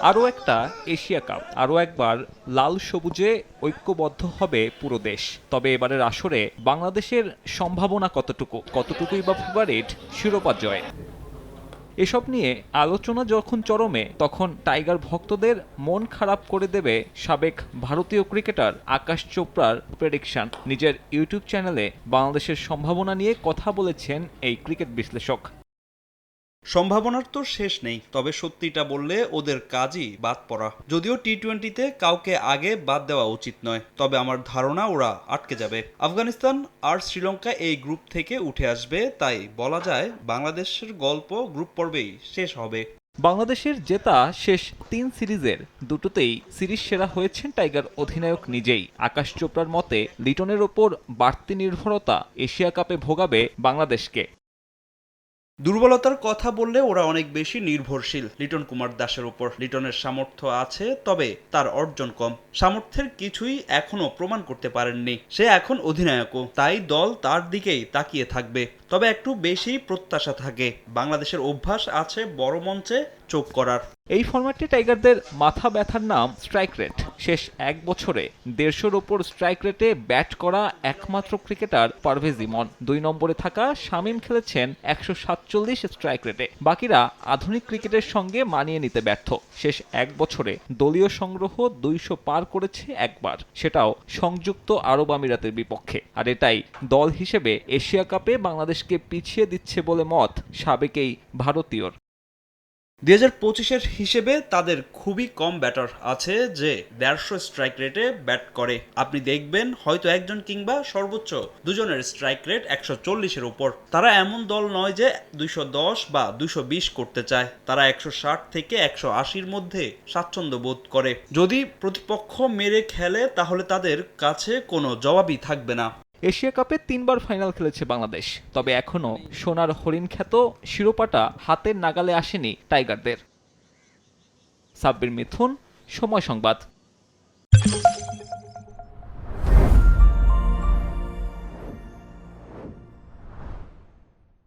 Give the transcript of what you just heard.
আরও একটা Asia cup, আরও একবার লাল সবুজে ঐক্যবদ্ধ হবে পুরো দেশ। তবে এবারের আসরে বাংলাদেশের সম্ভাবনা কতটুকু, কতটুকুই বা ফেভারিট শিরোপা জয়। এসব নিয়ে আলোচনা যখন চরমে, তখন টাইগার ভক্তদের মন খারাপ করে দেবে সাবেক ভারতীয় ক্রিকেটার আকাশ চোপড়ার প্রেডিকশন নিজের ইউটিউব চ্যানেলে বাংলাদেশের সম্ভাবনা নিয়ে কথা বলেছেন এই ক্রিকেট বিশ্লেষক। সম্ভাবনার তো শেষ নেই, তবে সত্যিটা বললে ওদের কাজই বাদ পড়া। যদিও টি টোয়েন্টিতে কাউকে আগে বাদ দেওয়া উচিত নয়, তবে আমার ধারণা ওরা আটকে যাবে। আফগানিস্তান আর শ্রীলঙ্কা এই গ্রুপ থেকে উঠে আসবে, তাই বলা যায় বাংলাদেশের গল্প গ্রুপ পর্বেই শেষ হবে। বাংলাদেশের জেতা শেষ তিন সিরিজের দুটোতেই সিরিজ সেরা হয়েছেন টাইগার অধিনায়ক নিজেই। আকাশ চোপড়ার মতে, লিটনের ওপর বাড়তি নির্ভরতা এশিয়া কাপে ভোগাবে বাংলাদেশকে। দুর্বলতার কথা বললে ওরা অনেক বেশি নির্ভরশীল। লিটন কুমার দাসের উপর লিটনের সামর্থ্য আছে, তবে তার অর্জন কম। সামর্থ্যের কিছুই এখনও প্রমাণ করতে পারেননি। সে এখন অধিনায়কও, তাই দল তার দিকেই তাকিয়ে থাকবে। তবে একটু বেশি প্রত্যাশা থাকে। বাংলাদেশের অভ্যাস আছে বড় মঞ্চে চোখ করার। এই ফরম্যাটে টাইগারদের মাথা ব্যথার নাম স্ট্রাইক রেট শেষ এক বছরে দেড়শোর ওপর স্ট্রাইক রেটে ব্যাট করা একমাত্র ক্রিকেটার পারভেজ ইমন। দুই নম্বরে থাকা শামীম খেলেছেন একশো সাতচল্লিশ স্ট্রাইক রেটে বাকিরা আধুনিক ক্রিকেটের সঙ্গে মানিয়ে নিতে ব্যর্থ। শেষ এক বছরে দলীয় সংগ্রহ দুইশো পার করেছে একবার। সেটাও সংযুক্ত আরব আমিরাতের বিপক্ষে। আর এটাই দল হিসেবে এশিয়া কাপে বাংলাদেশকে পিছিয়ে দিচ্ছে বলে মত সাবেকেই ভারতীয়র। দুই হাজার পঁচিশের হিসেবে তাদের খুবই কম ব্যাটার আছে যে দেড়শো স্ট্রাইক রেটে ব্যাট করে। আপনি দেখবেন হয়তো একজন কিংবা সর্বোচ্চ দুজনের স্ট্রাইক রেট একশো চল্লিশের উপর। তারা এমন দল নয় যে দুইশো দশ বা দুইশো বিশ করতে চায়। তারা একশো ষাট থেকে একশো আশির মধ্যে স্বাচ্ছন্দ্য বোধ করে। যদি প্রতিপক্ষ মেরে খেলে তাহলে তাদের কাছে কোনো জবাবই থাকবে না। এশিয়া কাপে তিনবার ফাইনাল খেলেছে বাংলাদেশ, তবে এখনও সোনার হরিণ খ্যাত শিরোপাটা হাতের নাগালে আসেনি টাইগারদের। সাব্বির মিথুন, সময় সংবাদ।